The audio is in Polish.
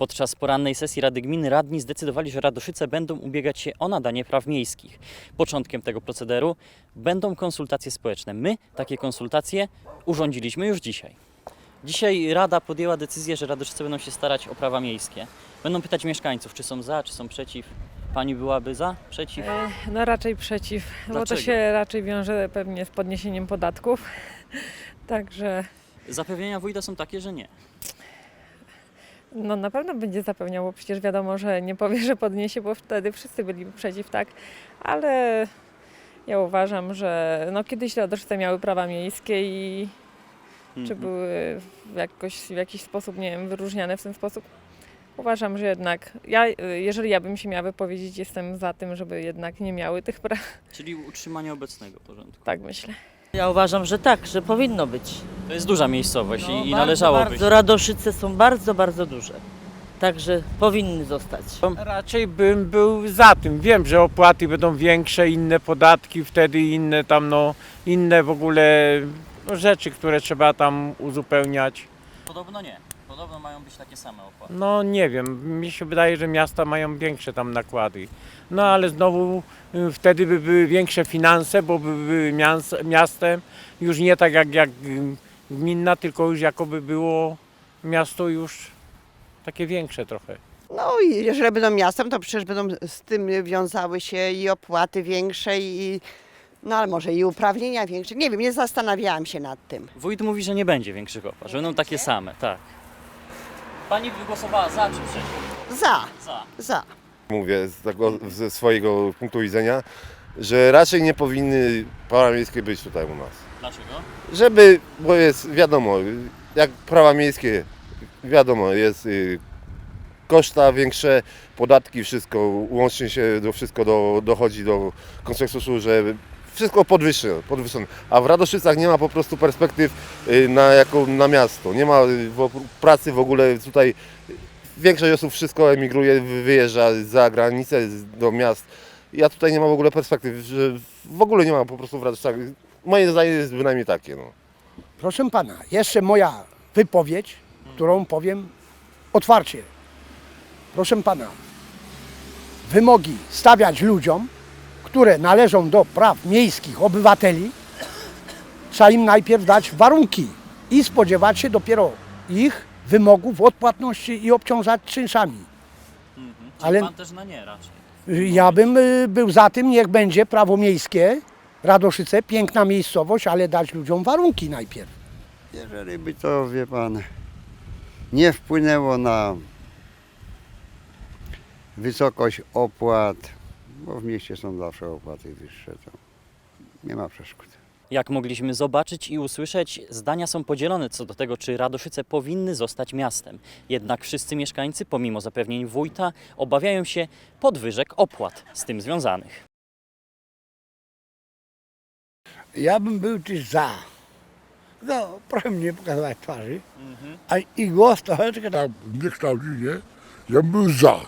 Podczas porannej sesji Rady Gminy radni zdecydowali, że Radoszyce będą ubiegać się o nadanie praw miejskich. Początkiem tego procederu będą konsultacje społeczne. My takie konsultacje urządziliśmy już dzisiaj. Dzisiaj Rada podjęła decyzję, że Radoszyce będą się starać o prawa miejskie. Będą pytać mieszkańców, czy są za, czy są przeciw. Pani byłaby za, przeciw? E, No raczej przeciw, bo Dlaczego? to się raczej wiąże pewnie z podniesieniem podatków. Także Zapewnienia wójta są takie, że nie. No na pewno będzie zapewniał, bo przecież wiadomo, że nie powie, że podniesie, bo wtedy wszyscy byliby przeciw, tak? Ale ja uważam, że no kiedyś Radoszyce miały prawa miejskie i czy Mhm. były w, jakoś, w jakiś sposób, nie wiem, wyróżniane w ten sposób. Uważam, że jednak, ja, jeżeli ja bym się miała wypowiedzieć, jestem za tym, żeby jednak nie miały tych praw. Czyli utrzymanie obecnego porządku. Tak myślę. Ja uważam, że tak, że powinno być. To jest duża miejscowość No, i, i bardzo, należałoby. Bardzo, Radoszyce są bardzo, bardzo duże. Także powinny zostać. Raczej bym był za tym. Wiem, że opłaty będą większe, inne podatki, wtedy inne tam, no, inne w ogóle no, rzeczy, które trzeba tam uzupełniać. Podobno nie. Podobno mają być takie same opłaty. No nie wiem, mi się wydaje, że miasta mają większe tam nakłady. No ale znowu y, wtedy by były większe finanse, bo by były mias- miastem już nie tak jak, jak y, gminna, tylko już jakoby było miasto już takie większe trochę. No i jeżeli będą miastem, to przecież będą z tym wiązały się i opłaty większe i no ale może i uprawnienia większe. Nie wiem, nie zastanawiałam się nad tym. Wójt mówi, że nie będzie większych opłat, że będą takie same, tak. Pani wygłosowała za czy przeciw? Za, Za. za. mówię z tego, ze swojego punktu widzenia, że raczej nie powinny prawa miejskie być tutaj u nas. Dlaczego? Żeby, bo jest wiadomo, jak prawa miejskie, wiadomo, jest y, koszta większe, podatki, wszystko, łącznie się do wszystko do, dochodzi do konsensusu, że wszystko podwyższone, podwyższone. A w Radoszycach nie ma po prostu perspektyw y, na, jako, na miasto. Nie ma y, pracy w ogóle tutaj. Większość osób wszystko emigruje, wy- wyjeżdża za granicę, do miast. Ja tutaj nie ma w ogóle perspektyw, że w ogóle nie ma po prostu w Radoszycach. Moje zdanie jest bynajmniej takie. No. Proszę pana, jeszcze moja wypowiedź, którą powiem otwarcie. Proszę pana, wymogi stawiać ludziom, które należą do praw miejskich obywateli, trzeba im najpierw dać warunki i spodziewać się dopiero ich wymogów odpłatności i obciążać czynszami. Mhm. Ale- pan też na nie raczej. Ja bym y, był za tym, niech będzie prawo miejskie, Radoszyce, piękna miejscowość, ale dać ludziom warunki najpierw. Jeżeli by to, wie pan, nie wpłynęło na wysokość opłat, bo w mieście są zawsze opłaty wyższe, to nie ma przeszkód. Jak mogliśmy zobaczyć i usłyszeć, zdania są podzielone co do tego, czy Radoszyce powinny zostać miastem. Jednak wszyscy mieszkańcy, pomimo zapewnień wójta, obawiają się podwyżek opłat z tym związanych. Ja bym był też za. No, proszę mnie pokazywać twarzy. A i głos trochę tylko tak. tak nie kształci, nie? Ja bym był za.